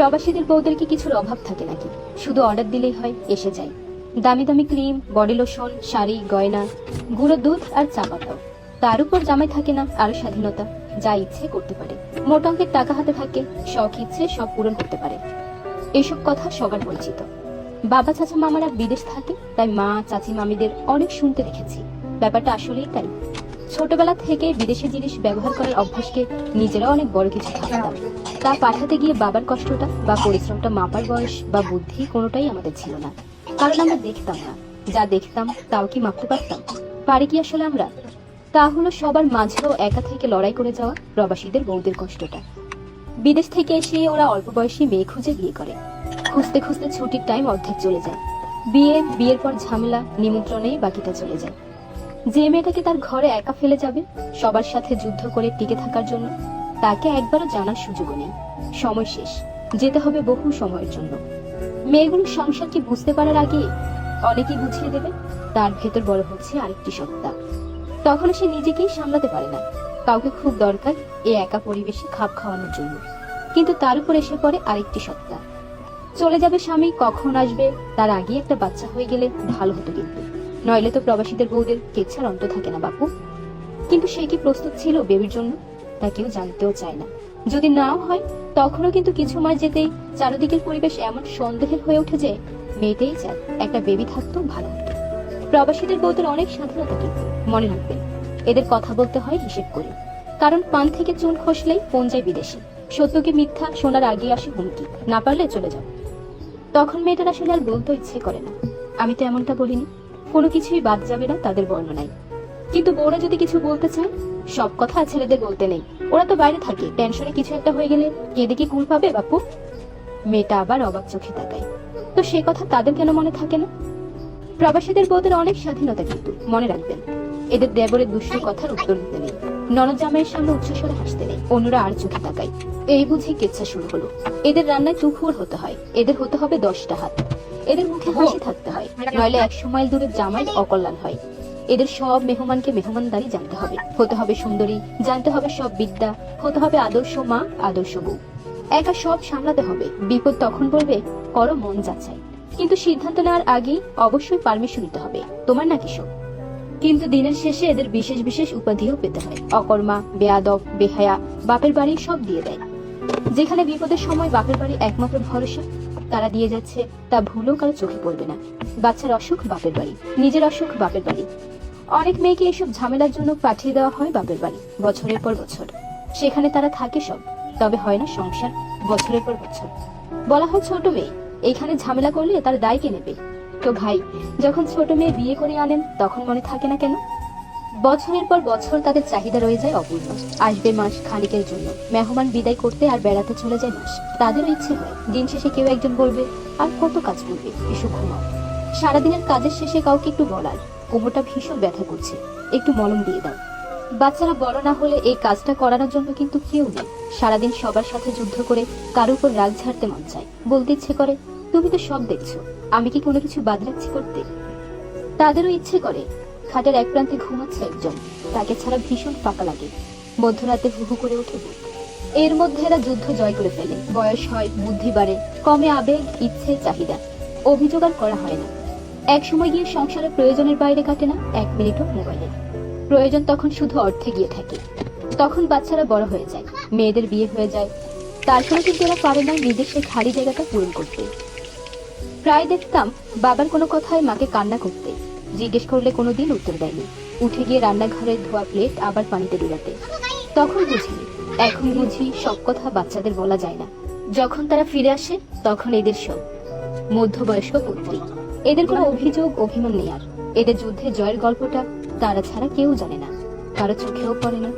প্রবাসীদের বউদের কি কিছুর অভাব থাকে নাকি? শুধু অর্ডার দিলেই হয়, এসে যায়। দামি দামি ক্রিম বডি লোশন শাড়ি, গয়না, গুঁড়ো দুধ আর চা পাতাও। তার উপর জামাই থাকে না আরও স্বাধীনতা, যা ইচ্ছে করতে পারে। মোট অঙ্কের টাকা হাতে থাকে, শখ, ইচ্ছে সব পূরণ করতে পারে। এসব কথা সবার পরিচিত। বাবা, চাচা, মামারা বিদেশ থাকে, তাই মা, চাচি, মামিদের অনেক শুনতে দেখেছি। ব্যাপারটা আসলেই তাই। ছোটবেলা থেকে বিদেশি জিনিস ব্যবহার করার অভ্যাসকে নিজেরা অনেক বড় কিছু ভাবতাম। তা পাঠাতে গিয়ে বাবার কষ্টটা বা পরিশ্রমটা মাপার বয়স বা বুদ্ধি কোনোটাই আমাদের ছিল না। কারণ আমরা দেখতাম না। যা দেখতাম, তাও কি মাপতে পারতাম? পারি কি আসলে আমরা? তা হলো সবার মাঝেও একা থেকে লড়াই করে যাওয়া প্রবাসীদের বউদের কষ্টটা। বিদেশ থেকে এসে ওরা অল্প বয়সী মেয়ে খুঁজে বিয়ে করে। খুঁজতে খুঁজতে ছুটির টাইম অর্ধেক চলে যায়। বিয়ে, বিয়ের পর ঝামেলা, নিমন্ত্রণেই বাকিটা চলে যায়। যে মেয়েটাকে তার ঘরে একা ফেলে যাবে, সবার সাথে যুদ্ধ করে টিকে থাকার জন্য তাকে একবারও জানার সুযোগও নেই। সময় শেষ। যেতে হবে বহু সময়ের জন্য। মেয়েগুলো সংসার কি বুঝতে পারার আগে অনেকেই বুঝিয়ে দেবে, তার ভেতর বড় হচ্ছে আরেকটি সত্তা। তখন সে নিজেকেই সামলাতে পারে না। কাউকে খুব দরকার এই একা পরিবেশে খাপ খাওয়ানোর জন্য। কিন্তু তার উপর এসে পড়ে আরেকটি সত্তা। চলে যাবে স্বামী, কখন আসবে? তার আগে একটা বাচ্চা হয়ে গেলে ভালো হতো কিন্তু। নইলে তো প্রবাসীদের বউদের কেচ্ছার অন্ত থাকে না বাপু। কিন্তু সে কি প্রস্তুত ছিল বেবির জন্য? তা কেউ জানতেও চায় না। যদি নাও হয়, তখনও কিন্তু কিছু মাস যেতেই চারিদিকের পরিবেশ এমন সন্দেহের হয়ে ওঠে যে মেয়েটাই চায় একটা বেবি থাকতো ভালো প্রবাসীদের বউদের অনেক স্বাধীনতা কিন্তু মনে রাখবেন। এদের কথা বলতে হয় হিসেব করে। কারণ পান থেকে চুন খসলেই পণ যায় বিদেশে। সত্যকে মিথ্যা শোনার আগে আসে হুমকি, না পারলে চলে যাও। তখন মেয়েটার আসলে আর বলতে ইচ্ছে করে না। আমি তো এমনটা বলিনি। কোনো কিছুই বাদ যাবে না তাদের বর্ণনায়। কিন্তু বউরা যদি কিছু বলতে চায় সব কথা ছেলেদের বলতে নেই। ওরা তো বাইরে থাকে। টেনশনে কিছু একটা হয়ে গেলে কেঁদে কি কুল পাবে, বাপু? মেয়েটা আবার অবাক চোখে তাকায়। তো সে কথা তাদের কেন মনে থাকে না? প্রবাসীদের বউদের অনেক স্বাধীনতা কিন্তু, মনে রাখবেন। এদের দেবরের দুষ্ট কথার উত্তর দিতে নেই। ননদ জামাইয়ের সামনে উচ্চস্বরে হাসতে নেই। অন্যরা আর চোখে তাকায়। এই বুঝি কেচ্ছা শুরু হলো। এদের রান্নায় তুফুর হতে হয়। এদের হতে হবে দশটা হাত। এদের মুখে হাসি থাকতে হয়। নইলে একশো মাইল দূরে জামাই অকল্যাণ হয়। এদের সব মেহমানকে মেহমানদারি জানতে হবে। হতে হবে সুন্দরী, জানতে হবে সব বিদ্যা, হতে হবে আদর্শ মা, আদর্শ বউ। একা সব সামলাতে হবে। বিপদ তখন বলবে, করো, মন যাচাই কিন্তু সিদ্ধান্ত নেওয়ার আগেই অবশ্যই পারমিশন নিতে হবে। তোমার নাকি সব? কিন্তু দিনের শেষে এদের বিশেষ বিশেষ উপাধিও পেতে হয়। অকর্মা, বেয়াদব, বেহায়া, বাপের বাড়ি সব দিয়ে দেয়। যেখানে বিপদের সময় বাপের বাড়ি একমাত্র ভরসা, তারা দিয়ে যাচ্ছে, তা ভুলেও কারও চোখে পড়বে না। বাচ্চার অসুখ বাপের বাড়ি, নিজের অসুখ বাপের বাড়ি। অনেক মেয়েকে এসব ঝামেলার জন্য পাঠিয়ে দেওয়া হয় বাপের বাড়ি, বছরের পর বছর। সেখানে তারা থাকে সব, তবে হয় না সংসার, বছরের পর বছর। বলা হয় ছোট মেয়ে এইখানে ঝামেলা করলে তার দায় কে নেবে? তো ভাই, যখন ছোট মেয়ে বিয়ে করে আনেন, তখন মনে থাকে না কেন? বছরের পর বছর তাদের চাহিদা রয়ে যায় অপূর্ণ আসবে মাস খানিকের জন্য, মেহমান বিদায় করতে আর বেড়াতে চলে যায় মাস। তাদেরও ইচ্ছে হয়, দিন শেষে কেউ একজন বলবে, আর কত কাজ করবে, এসো ঘুমাও। সারাদিনের কাজের শেষে কাউকে একটু বলার। কোমরটা ভীষণ ব্যথা করছে। একটু মলম দিয়ে দাও। বাচ্চারা বড় না হলে এই কাজটা করানোর জন্য কিন্তু কেউ নেই। সারাদিন সবার সাথে যুদ্ধ করে কারোর উপর রাগ ঝাড়তে মন চায়। বলতে ইচ্ছে করে, তুমি তো সব দেখছ। আমি কি কোনো কিছু বাদ রাখছি করতে? তাদেরও ইচ্ছে করে। খাটের এক প্রান্তে ঘুমাচ্ছে একজন। তাকে ছাড়া ভীষণ ফাঁকা লাগে। মধ্যরাতে হুহু করে বুক এর মধ্যে এরা যুদ্ধ জয় করে ফেলে। বয়স হয়, বুদ্ধি বাড়ে, কমে আবেগ, ইচ্ছে, চাহিদা। অভিযোগ আর করা হয় না। এক সময় গিয়ে সংসারের প্রয়োজনের বাইরে কাটে না, এক মিনিটও মোবাইলে প্রয়োজন তখন শুধু অর্থে গিয়ে থাকে। তখন বাচ্চারা বড় হয়ে যায়, মেয়েদের বিয়ে হয়ে যায়। তারপরে কিন্তু এরা পারে না নিজের সেই খালি জায়গাটা পূরণ করতে। প্রায় দেখতাম বাবার কোনো কথায় মাকে কান্না করতে। জিজ্ঞেস করলে কোনোদিন উত্তর দেয়নি। উঠে গিয়ে রান্নাঘরের ধোয়া প্লেট আবার পানিতে ডুবাতে। তখন বুঝি, এখন বুঝি সব কথা বাচ্চাদের বলা যায় না। যখন তারা ফিরে আসে, তখন এদের সব। মধ্যবয়স্ক পুত্রী এদের কোনো অভিযোগ, অভিমান নেই আর। এদের যুদ্ধে জয়ের গল্পটা তারা ছাড়া কেউ জানে না। কারও চোখেও পড়ে না।